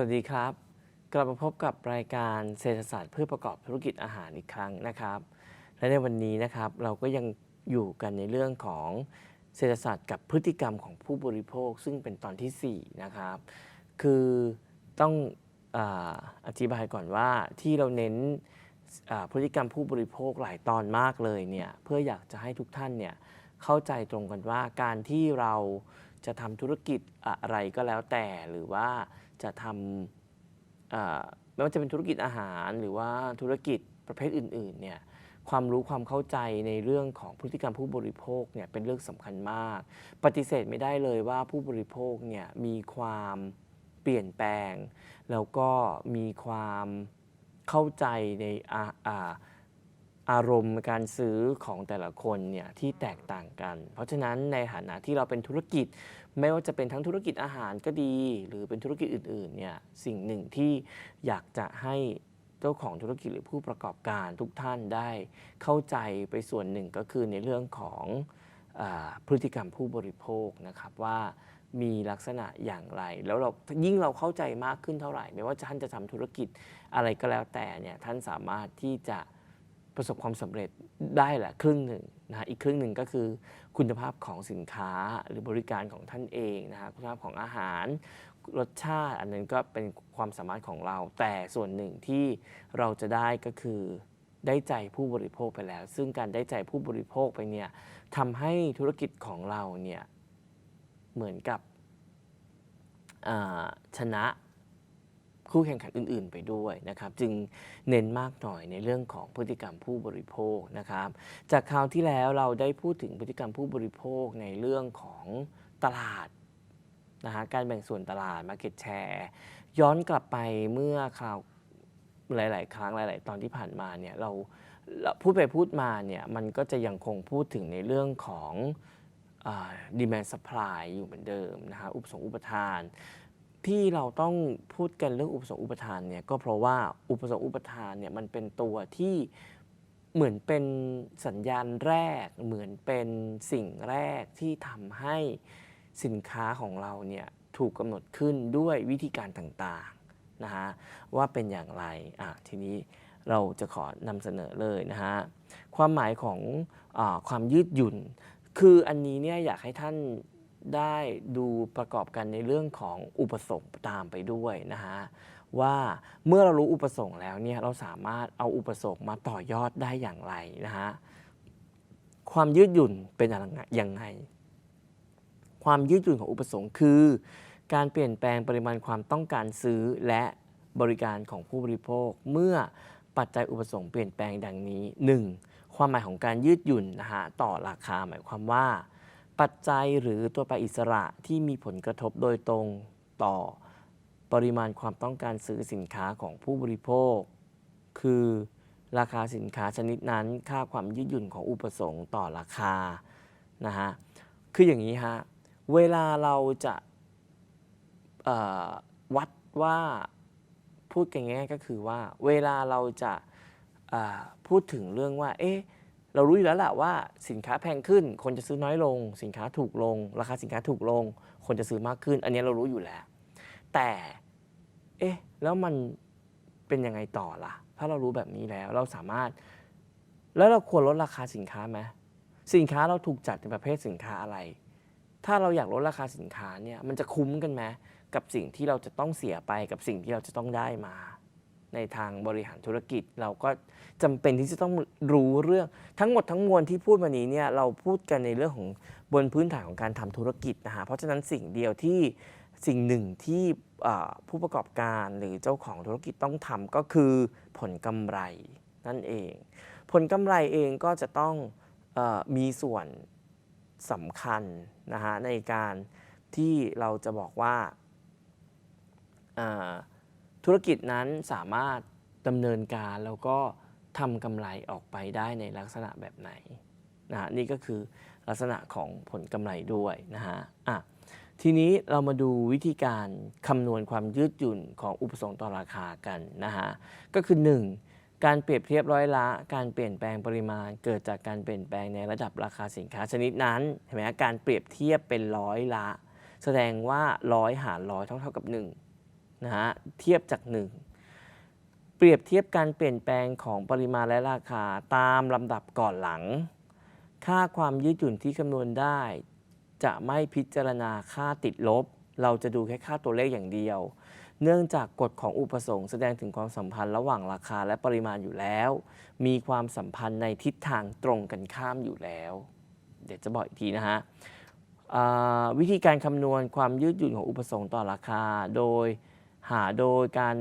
วัสดีครับ กลับมาพบกับรายการเศรษฐศาสตร์เพื่อประกอบธุรกิจอาหารอีกครั้งนะครับ และในวันนี้นะครับเราก็ยังอยู่กันในเรื่องของเศรษฐศาสตร์กับพฤติกรรมของผู้บริโภค ซึ่งเป็นตอนทีสี่4 นะครับ คือต้องออธิบายก่อนว่าที่เราเน้นพฤติกรรมผู้บริโภคหลายตอนมากเลยเนี่ยเพื่ออยากจะให้ทุกท่านเนี่ยเข้าใจตรงกันว่าการที่เราจะทำธุรกิจอะไรก็แล้วแต่หรือว่า จะทำไม่ว่าจะเป็นธุรกิจอาหารหรือว่าธุรกิจประเภทอื่นๆเนี่ยความรู้ความเข้าใจในเรื่องของพฤติกรรมผู้บริโภคเนี่ยเป็นเรื่องสำคัญมาก ปฏิเสธไม่ได้เลยว่าผู้บริโภคเนี่ยมีความเปลี่ยนแปลง แล้วก็มีความเข้าใจใน อารมณ์การซื้อของแต่ละคนเนี่ยที่แตกต่างกัน เพราะฉะนั้นในฐานะที่เราเป็นธุรกิจ ไม่ว่าจะเป็นทั้งธุรกิจอาหารก็ดี หรือเป็นธุรกิจอื่นๆเนี่ยสิ่งหนึ่งที่อยากจะให้เจ้าของธุรกิจหรือผู้ประกอบการทุกท่านได้เข้าใจไปส่วนหนึ่งก็คือในเรื่องของอพฤติกรรมผู้บริโภคนะครับว่ามีลักษณะอย่างไร แล้วเรายิ่งเราเข้าใจมากขึ้นเท่าไหร่ ไม่ว่าท่านจะทำธุรกิจอะไรก็แล้วแต่เนี่ยท่านสามารถที่จะ ประสบความสำเร็จได้แหละครึ่งหนึ่งนะฮะอีกครึ่งหนึ่งก็คือคุณภาพของสินค้าหรือบริการของท่านเองนะฮะคุณภาพของอาหาร รสชาติอันนั้นก็เป็นความสามารถของเรา แต่ส่วนหนึ่งที่เราจะได้ก็คือได้ใจผู้บริโภคไปแล้ว ซึ่งการได้ใจผู้บริโภคไปเนี่ยทำให้ธุรกิจของเราเนี่ยเหมือนกับชนะ คู่แข่งขันอื่น ๆ ไปด้วยนะครับ จึงเน้นมากหน่อยในเรื่องของพฤติกรรมผู้บริโภคนะครับ จากคราวที่แล้วเราได้พูดถึงพฤติกรรมผู้บริโภคในเรื่องของตลาดนะฮะการแบ่งส่วนตลาด Market Share ย้อนกลับไปเมื่อคราวหลาย ๆ ครั้งหลาย ๆ ตอนที่ผ่านมาเนี่ยเราพูดไปพูดมาเนี่ยมันก็จะยังคงพูดถึงในเรื่องของดีแมนสป라이อยู่เหมือนเดิมนะฮะอุปสงค์อุปทาน ที่เราต้องพูดกันเรื่องอุปสงค์อุปทานเนี่ยก็เพราะว่าอุปสงค์อุปทานเนี่ยมันเป็นตัวที่เหมือนเป็นสัญญาณแรก เหมือนเป็นสิ่งแรกที่ทำให้สินค้าของเราเนี่ยถูกกำหนดขึ้นด้วยวิธีการต่างๆนะฮะว่าเป็นอย่างไรอะทีนี้เราจะขอนำเสนอเลยนะฮะความหมายของอความยืดหยุ่น คืออันนี้เนี่ยอยากให้ท่าน ได้ดูประกอบกันในเรื่องของอุปสงค์ตามไปด้วยนะฮะว่าเมื่อเรารู้อุปสงค์แล้วเนี่ยเราสามารถเอาอุปสงค์มาต่อยอดได้อย่างไรนะฮะความยืดหยุ่นเป็นอยังไงความยืดหยุ่นของอุปสงค์คือ การเปลี่ยนแปลงปริมาณความต้องการซื้อและบริการของผู้บริโภค เมื่อปัจจัยอุปสงค์เปลี่ยนแปลงดังนี้ 1. ความหมายของการยืดหยุ่นนะฮะต่อราคาหมายความว่า ปัจจัยหรือตัวแปรอิสระที่มีผลกระทบโดยตรงต่อปริมาณความต้องการซื้อสินค้าของผู้บริโภค คือราคาสินค้าชนิดนั้น ค่าความยืดหยุ่นของอุปสงค์ต่อราคานะฮะคืออย่างนี้ฮะเวลาเราจะวัดว่าพูดกันง่ายๆก็คือว่า เวลาเราจะพูดถึงเรื่องว่า เอ๊ะ เรารู้อยู่แล้วแหละว่าสินค้าแพงขึ้น คนจะซื้อน้อยลง สินค้าถูกลง ราคาสินค้าถูกลง คนจะซื้อมากขึ้น อันนี้เรารู้อยู่แล้ว แต่ เอ๊ะ แล้วมันเป็นยังไงต่อล่ะ ถ้าเรารู้แบบนี้แล้วเราสามารถ แล้วเราควรลดราคาสินค้าไหมสินค้าเราถูกจัดในประเภทสินค้าอะไร ถ้าเราอยากลดราคาสินค้าเนี่ยมันจะคุ้มกันไหมกับสิ่งที่เราจะต้องเสียไปกับสิ่งที่เราจะต้องได้มา ในทางบริหารธุรกิจ เราก็จำเป็นที่จะต้องรู้เรื่องทั้งหมดทั้งมวลที่พูดมานี้เนี่ยเราพูดกันในเรื่องของบนพื้นฐานของการทำธุรกิจนะฮะเพราะฉะนั้นสิ่งเดียวที่สิ่งหนึ่งที่ผู้ประกอบการหรือเจ้าของธุรกิจต้องทำก็คือผลกำไรนั่นเอง ผลกำไรเองก็จะต้องอมีส่วนสำคัญนะฮะในการที่เราจะบอกว่าอ่า ธุรกิจนั้นสามารถดำเนินการแล้วก็ทำกำไรออกไปได้ในลักษณะแบบไหนนะฮะนี่ก็คือลักษณะของผลกำไรด้วยนะฮะอะทีนี้เรามาดูวิธีการคำนวณความยืดหยุ่นของอุปสงค์ต่อราคากันนะฮะก็คือ 1. การเปรียบเทียบร้อยละ การเปลี่ยนแปลงปริมาณ เกิดจากการเปลี่ยนแปลงในระดับราคาสินค้าชนิดนั้นเห็นไหมการเปรียบเทียบเป็นร้อยละ แสดงว่าร้อยหารร้อยเท่าเท่ากับ 1 นะฮะเทียบจาก 1 เปรียบเทียบการเปลี่ยนแปลงของปริมาณและราคาตามลำดับก่อนหลัง ค่าความยืดหยุ่นที่คำนวณได้ จะไม่พิจารณาค่าติดลบ เราจะดูแค่ค่าตัวเลขอย่างเดียว เนื่องจากกฎของอุปสงค์แสดงถึงความสัมพันธ์ระหว่างราคาและปริมาณอยู่แล้ว มีความสัมพันธ์ในทิศทางตรงกันข้ามอยู่แล้ว เดี๋ยวจะบอกอีกทีนะฮะวิธีการคำนวณความยืดหยุ่นของอุปสงค์ต่อราคา โดย หาโดยการ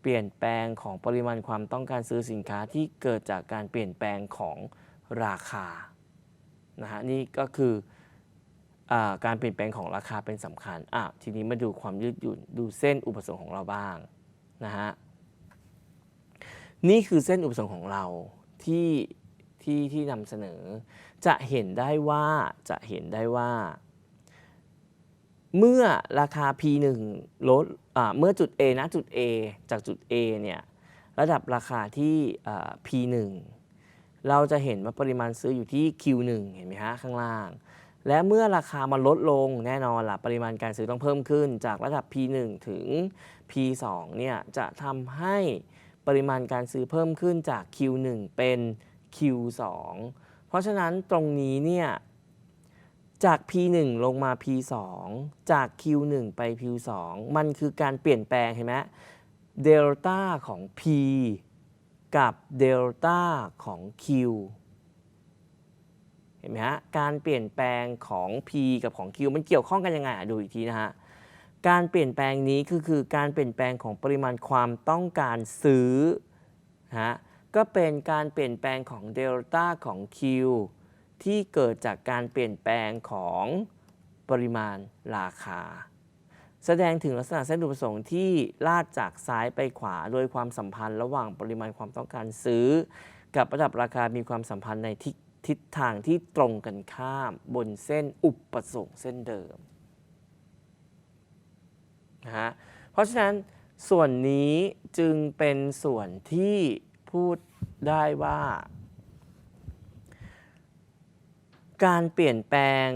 เปลี่ยนแปลงของปริมาณความต้องการซื้อสินค้าที่เกิดจากการเปลี่ยนแปลงของราคานะฮะนี่ก็คืออาการเปลี่ยนแปลงของราคาเป็นสำคัญอะทีนี้มาดูความยืดหยุ่นดูเส้นอุปสงค์ของเราบ้างนะฮะนี่คือเส้นอุปสงค์ของเราที่ที่ที่นำเสนอ จะเห็นได้ว่าจะเห็นได้ว่า เมื่อราคา P1 ลดเมื่อจุด A นะจุด A จากจุด A เนี่ยระดับราคาที่ P1 เราจะเห็นว่าปริมาณซื้ออยู่ที่ Q1 เห็นไหมฮะข้างล่าง และเมื่อราคามันลดลงแน่นอนล่ะปริมาณการซื้อต้องเพิ่มขึ้น จากระดับ P1 ถึง P2 เนี่ยจะทำให้ปริมาณการซื้อเพิ่มขึ้นจาก Q1 เป็น Q2 เพราะฉะนั้นตรงนี้เนี่ย จาก P1 ลงมา P2 จาก Q1 ไป Q2 มันคือการเปลี่ยนแปลงเห็นไหมเดลต้าของ P กับเดลต้าของ Q เห็นไหมฮะ การเปลี่ยนแปลงของ P กับของ Q มันเกี่ยวข้องกันยังไงอะดูอีกทีนะฮะ การเปลี่ยนแปลงนี้ก็คือการเปลี่ยนแปลงของปริมาณความต้องการซื้อฮะ ก็เป็นการเปลี่ยนแปลงของเดลต้าของ Q ที่เกิดจากการเปลี่ยนแปลงของปริมาณราคา แสดงถึงลักษณะเส้นอุปสงค์ที่ลาดจากซ้ายไปขวา โดยความสัมพันธ์ระหว่างปริมาณความต้องการซื้อ กับระดับราคามีความสัมพันธ์ในทิศทิศทางที่ตรงกันข้ามบนเส้นอุปสงค์เส้นเดิมนะฮะเพราะฉะนั้นส่วนนี้จึงเป็นส่วนที่พูดได้ว่า การเปลี่ยนแปลง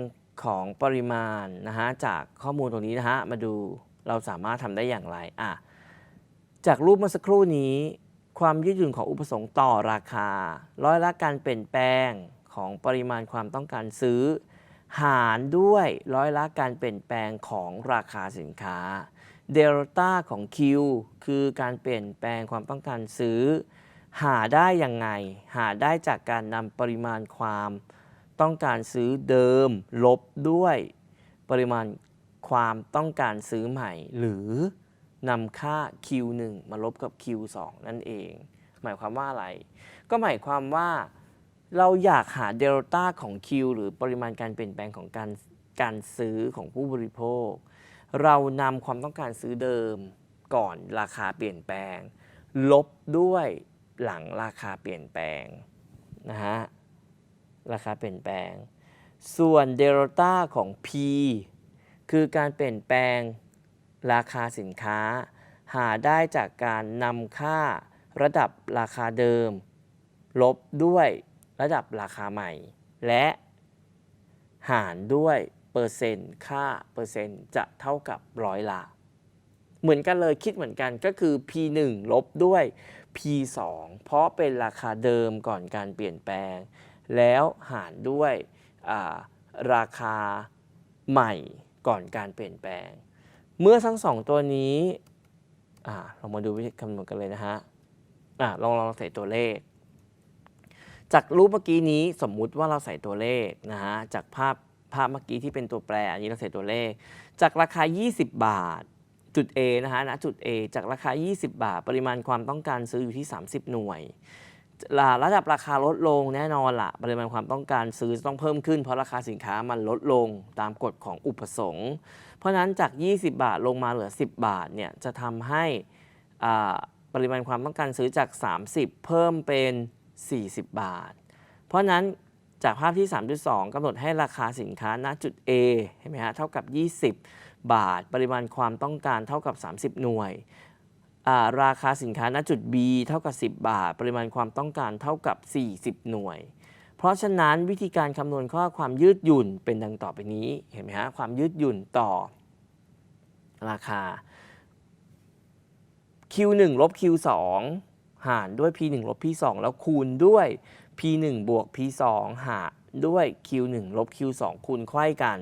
ของปริมาณนะฮะจากข้อมูลตรงนี้นะฮะมาดูเราสามารถทำได้อย่างไรอะจากรูปเมื่อสักครู่นี้ ความยืดหยุ่นของอุปสงค์ต่อราคา ร้อยละการเปลี่ยนแปลงของปริมาณความต้องการซื้อ หารด้วยร้อยละการเปลี่ยนแปลงของราคาสินค้าเดลต้าของ Q คือการเปลี่ยนแปลงความต้องการซื้อ หาได้ยังไง หาได้จากการนำปริมาณความ ต้องการซื้อเดิม ลบด้วยปริมาณความต้องการซื้อใหม่ หรือนำค่า Q1 มาลบกับ Q2 นั่นเอง หมายความว่าอะไร ก็หมายความว่าเราอยากหาเดลต้าของ Q หรือปริมาณการเปลี่ยนแปลงของการการซื้อของผู้บริโภค เรานำความต้องการซื้อเดิมก่อนราคาเปลี่ยนแปลง ลบด้วยหลังราคาเปลี่ยนแปลงนะฮะ ราคาเปลี่ยนแปลง ส่วนเดลต้าของ P คือการเปลี่ยนแปลงราคาสินค้า หาได้จากการนำค่าระดับราคาเดิม ลบด้วยระดับราคาใหม่ และหารด้วยเปอร์เซ็นต์ค่าเปอร์เซ็นต์จะเท่ากับร้อยละเหมือนกันเลยคิดเหมือนกันก็คือ P1 ลบด้วย P2 เพราะเป็นราคาเดิมก่อนการเปลี่ยนแปลง แล้วหารด้วยาราคาใหม่ก่อนการเปลี่ยนแปลง เมื่อทั้งสองตัวนี้อ่าเรามาดูวิธีคำนวณกันเลยนะฮะอลองลองใส่ตัวเลข จากรูปเมื่อกี้นี้สมมุติว่าเราใส่ตัวเลขนะฮะจากภาพภาพเมื่อกี้ที่เป็นตัวแปรอันนี้เราใส่ตัวเลข จากราคา 20 บาทจุด A นะฮะณจุด A จากราคา 20 บาท ปริมาณความต้องการซื้ออยู่ที่ 30 หน่วย ระดับราคาลดลงแน่นอนละปริมาณความต้องการซื้อจะต้องเพิ่มขึ้นเพราะราคาสินค้ามันลดลงตามกฎของอุปสงค์เพราะฉะนั้นจาก 20 บาทลงมาเหลือ 10 บาทเนี่ยจะทำให้อ่าปริมาณความต้องการซื้อจาก 30 เพิ่มเป็น 40 บาท เพราะฉะนั้นจากภาพที่ 3.2กำหนดให้ราคาสินค้าณจุด A เห็นไหมฮะเท่ากับ 20 บาท ปริมาณความต้องการเท่ากับ 30 หน่วย ราคาสินค้าณจุด B เท่ากับ 10 บาท ปริมาณความต้องการเท่ากับ 40 หน่วย เพราะฉะนั้นวิธีการคำนวณข้อความยืดหยุ่นเป็นดังต่อไปนี้ เห็นไหมฮะ ความยืดหยุ่นต่อ ราคา q1 ลบ q2 หารด้วย p1 ลบ p2 แล้วคูณด้วย p1 บวก p2 หารด้วย q1 ลบ q2 คูณไขว้กัน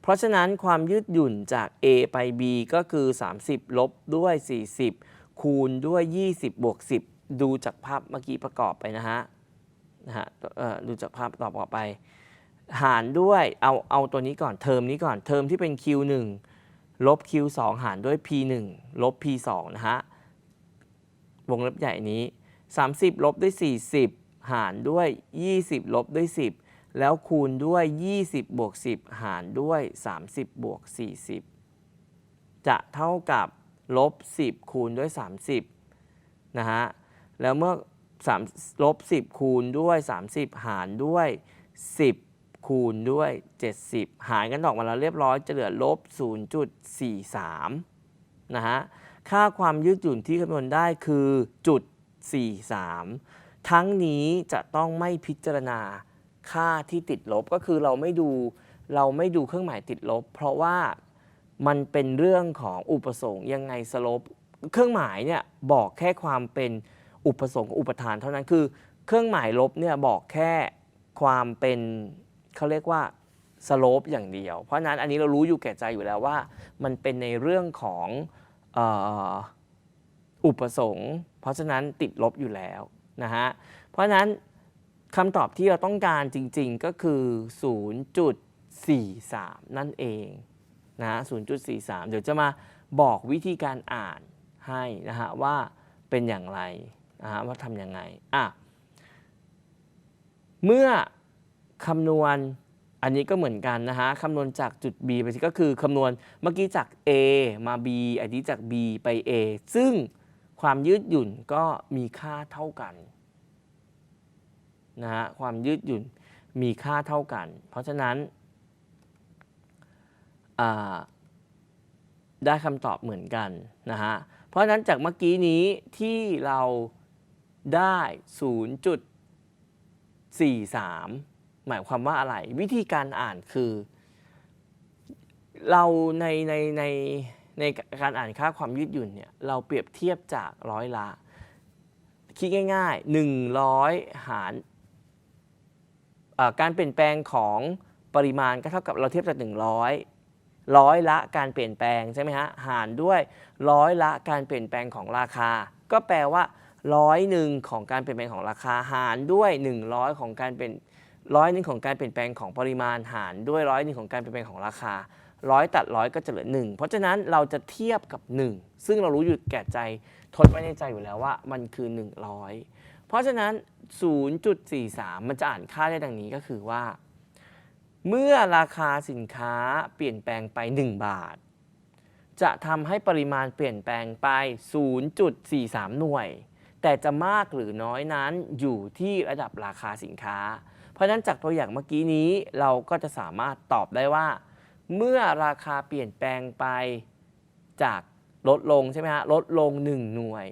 เพราะฉะนั้นความยืดหยุ่นจาก a ไป b ก็คือ 30 ลบด้วย 40 คูณด้วย 20 บวก 10 ดูจากภาพเมื่อกี้ประกอบไปนะฮะนะฮะดูจากภาพต่อไป หารด้วยเอาเอาตัวนี้ก่อนเทอมนี้ก่อนเทอมที่เป็น q1 ลบ q2 หารด้วย p1 ลบ p2 นะฮะวงเล็บใหญ่นี้ 30 ลบด้วย 40 หารด้วย 20 ลบด้วย 10 แล้วคูณด้วย 20 บวก 10 หารด้วย 30 บวก 40 จะเท่ากับ ลบ10 คูณด้วย 30นะฮะแล้วเมื่อ3ลบ10 คูณด้วย 30 หารด้วย 10 คูณด้วย 70 หารกันออกมาแล้วเรียบร้อยจะเหลือลบ0.43นะฮะค่าความยืดหยุ่นที่คำนวณได้คือจุด43 ทั้งนี้จะต้องไม่พิจารณาค่าที่ติดลบก็คือเราไม่ดูเราไม่ดูเครื่องหมายติดลบ เพราะว่า มันเป็นเรื่องของอุปสงค์ยังไงสลบเครื่องหมายเนี่ยบอกแค่ความเป็นอุปสงค์อุปทานเท่านั้นคือ เครื่องหมายลบเนี่ยบอกแค่ความเป็นเขาเรียกว่าสโลปอย่างเดียว เพราะนั้นอันนี้เรารู้อยู่แก่ใจอยู่แล้วว่า มันเป็นในเรื่องของอ,อุปสงค์ เพราะฉะนั้นติดลบอยู่แล้วนะฮะเพราะฉะนั้นคำตอบที่เราต้องการจริงๆก็คือ 0.43 นั่นเอง นะฮะ0.43 เดี๋ยวจะมาบอกวิธีการอ่านให้นะฮะว่าเป็นอย่างไรนะฮะว่าทำยังไงอะเมื่อคำนวณอันนี้ก็เหมือนกันนะฮะคำนวณจากจุด B ไปก็คือคำนวณเมื่อกี้จาก A มา B อันนี้จาก B ไป A ซึ่งความยืดหยุ่นก็มีค่าเท่ากันนะฮะความยืดหยุ่นมีค่าเท่ากัน เพราะฉะนั้น ได้คำตอบเหมือนกันนะฮะ เพราะนั้นจากเมื่อกี้นี้ที่เราได้ 0.43 หมายความว่าอะไร วิธีการอ่านคือ เราในในในในการอ่านค่าความยืดหยุ่นเนี่ยเราเปรียบเทียบจากร้อยละ คิดง่าย ๆ 100 หารเอ่อการเปลี่ยนแปลงของปริมาณก็เท่ากับเราเทียบจาก100 ร้อยละการเปลี่ยนแปลงใช่ไหมฮะหารด้วยร้อยละการเปลี่ยนแปลงของราคา ก็แปลว่าร้อยหนึ่งของการเปลี่ยนแปลงของราคาหารด้วย 100 ของการเป็นร้อยหนึ่งของการเปลี่ยนแปลงของปริมาณหารด้วยร้อยหนึ่งของการเปลี่ยนแปลงของราคาร้อยตัดร้อยก็จะเหลือ 1 เพราะฉะนั้นเราจะเทียบกับ 1 ซึ่งเรารู้อยู่แก่ใจทดไว้ในใจอยู่แล้วว่ามันคือ 100 เพราะฉะนั้น 0.43 มันจะอ่านค่าได้ดังนี้ก็คือว่า เมื่อราคาสินค้าเปลี่ยนแปลงไป 1 บาท จะทำให้ปริมาณเปลี่ยนแปลงไป 0.43 หน่วย แต่จะมากหรือน้อยนั้นอยู่ที่ระดับราคาสินค้า เพราะฉะนั้นจากตัวอย่างเมื่อกี้นี้เราก็จะสามารถตอบได้ว่า เมื่อราคาเปลี่ยนแปลงไปจากลดลงใช่ไหมฮะลดลง 1 หน่วย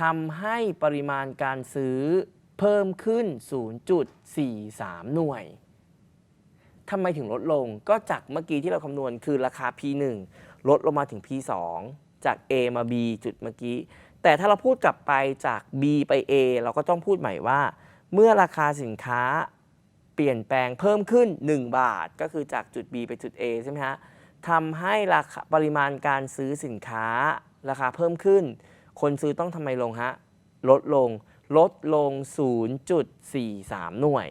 ทำให้ปริมาณการซื้อเพิ่มขึ้น 0.43 หน่วย ทำไมถึงลดลงก็จากเมื่อกี้ที่เราคำนวณคือราคา P1 ลดลงมาถึง P2 จาก A มา B จุดเมื่อกี้ แต่ถ้าเราพูดกลับไปจาก B ไป A เราก็ต้องพูดใหม่ว่า เมื่อราคาสินค้าเปลี่ยนแปลงเพิ่มขึ้น 1 บาท ก็คือจากจุด B ไปจุด A ใช่ไหมฮะทำให้ราคาปริมาณการซื้อสินค้า ราคาเพิ่มขึ้น คนซื้อต้องทำไมลงฮะลดลงลดลง 0.43 หน่วย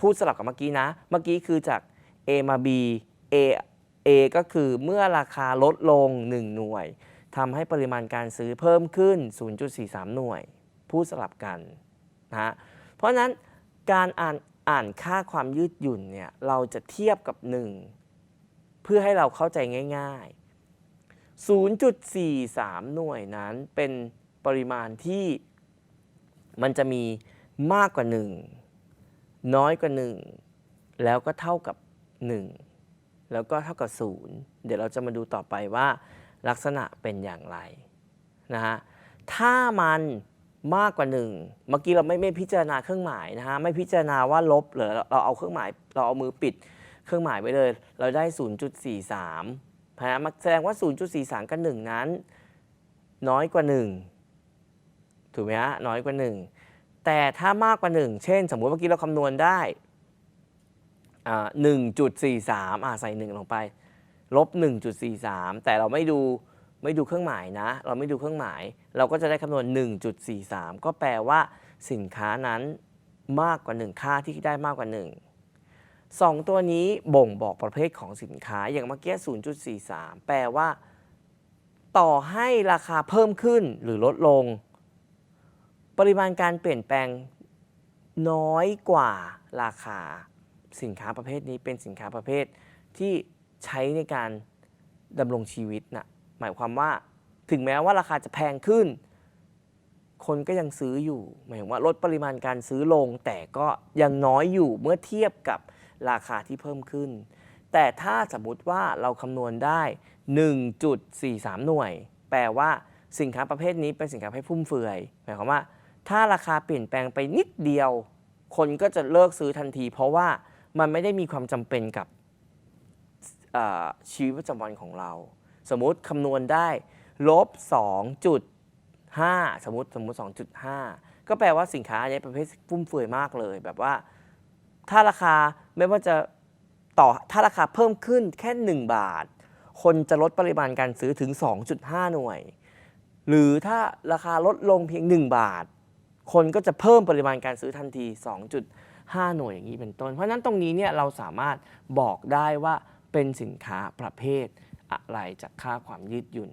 พูดสลับกับเมื่อกี้นะ เมื่อกี้คือจาก A มา B A A ก็คือเมื่อราคาลดลง 1 หน่วยทำให้ปริมาณการซื้อเพิ่มขึ้น 0.43 หน่วย พูดสลับกันนะฮะเพราะฉะนั้นการอ่านอ่านค่าความยืดหยุ่นเนี่ยเราจะเทียบกับ 1 เพื่อให้เราเข้าใจง่าย ๆ 0.43 หน่วยนั้นเป็นปริมาณที่มันจะมีมากกว่า 1 น้อยกว่า 1 แล้วก็เท่ากับ 1 แล้วก็เท่ากับ 0 เดี๋ยวเราจะมาดูต่อไปว่าลักษณะเป็นอย่างไรนะฮะถ้ามันมากกว่า 1 เมื่อกี้เราไม่ไม่พิจารณาเครื่องหมายนะฮะไม่พิจารณาว่าลบหรือเราเอาเครื่องหมายเราเอามือปิดเครื่องหมายไว้เลย เราได้ 0.43นะฮะแสดงว่า 0.43 กับ 1 นั้น น้อยกว่า 1 ถูกไหมฮะน้อยกว่า 1 แต่ถ้ามากกว่า 1 เช่น สมมุติเมื่อกี้เราคำนวณได้อ่า1.43อ่าใส่1ลงไป ลบ1.43แต่เราไม่ดูไม่ดูเครื่องหมายนะ เราไม่ดูเครื่องหมาย เราก็จะได้คำนวณ 1.43 ก็แปลว่าสินค้านั้นมากกว่า 1 ค่าที่ได้มากกว่า1สองตัวนี้บ่งบอกประเภทของสินค้าอย่างเมื่อกี้0.43 แปลว่า ต่อให้ราคาเพิ่มขึ้นหรือลดลง ปริมาณการเปลี่ยนแปลงน้อยกว่าราคา สินค้าประเภทนี้เป็นสินค้าประเภทที่ใช้ในการดำรงชีวิตนะหมายความว่าถึงแม้ว่าราคาจะแพงขึ้น คนก็ยังซื้ออยู่ หมายถึงว่าลดปริมาณการซื้อลง แต่ก็ยังน้อยอยู่เมื่อเทียบกับราคาที่เพิ่มขึ้น แต่ถ้าสมมติว่าเราคำนวณได้ 1.43 หน่วย แปลว่าสินค้าประเภทนี้เป็นสินค้าประเภทฟุ่มเฟือย หมายความว่า ถ้าราคาเปลี่ยนแปลงไปนิดเดียว คนก็จะเลิกซื้อทันที เพราะว่ามันไม่ได้มีความจำเป็นกับชีวิตประจำวันของเรา สมมุติคำนวณได้ลบ 2.5 สมมติสมมติ 2.5 ก็แปลว่าสินค้าอันนี้ประเภทฟุ่มเฟือยมากเลย แบบว่าถ้าราคาไม่ว่าจะต่อถ้าราคาเพิ่มขึ้นแค่ 1 บาท คนจะลดปริมาณการซื้อถึง 2.5 หน่วย หรือถ้าราคาลดลงเพียง 1 บาท คนก็จะเพิ่มปริมาณการซื้อทันที 2.5 หน่วยอย่างนี้เป็นต้น เพราะฉะนั้นตรงนี้เนี่ยเราสามารถบอกได้ว่าเป็นสินค้าประเภทอะไรจากค่าความยืดหยุ่น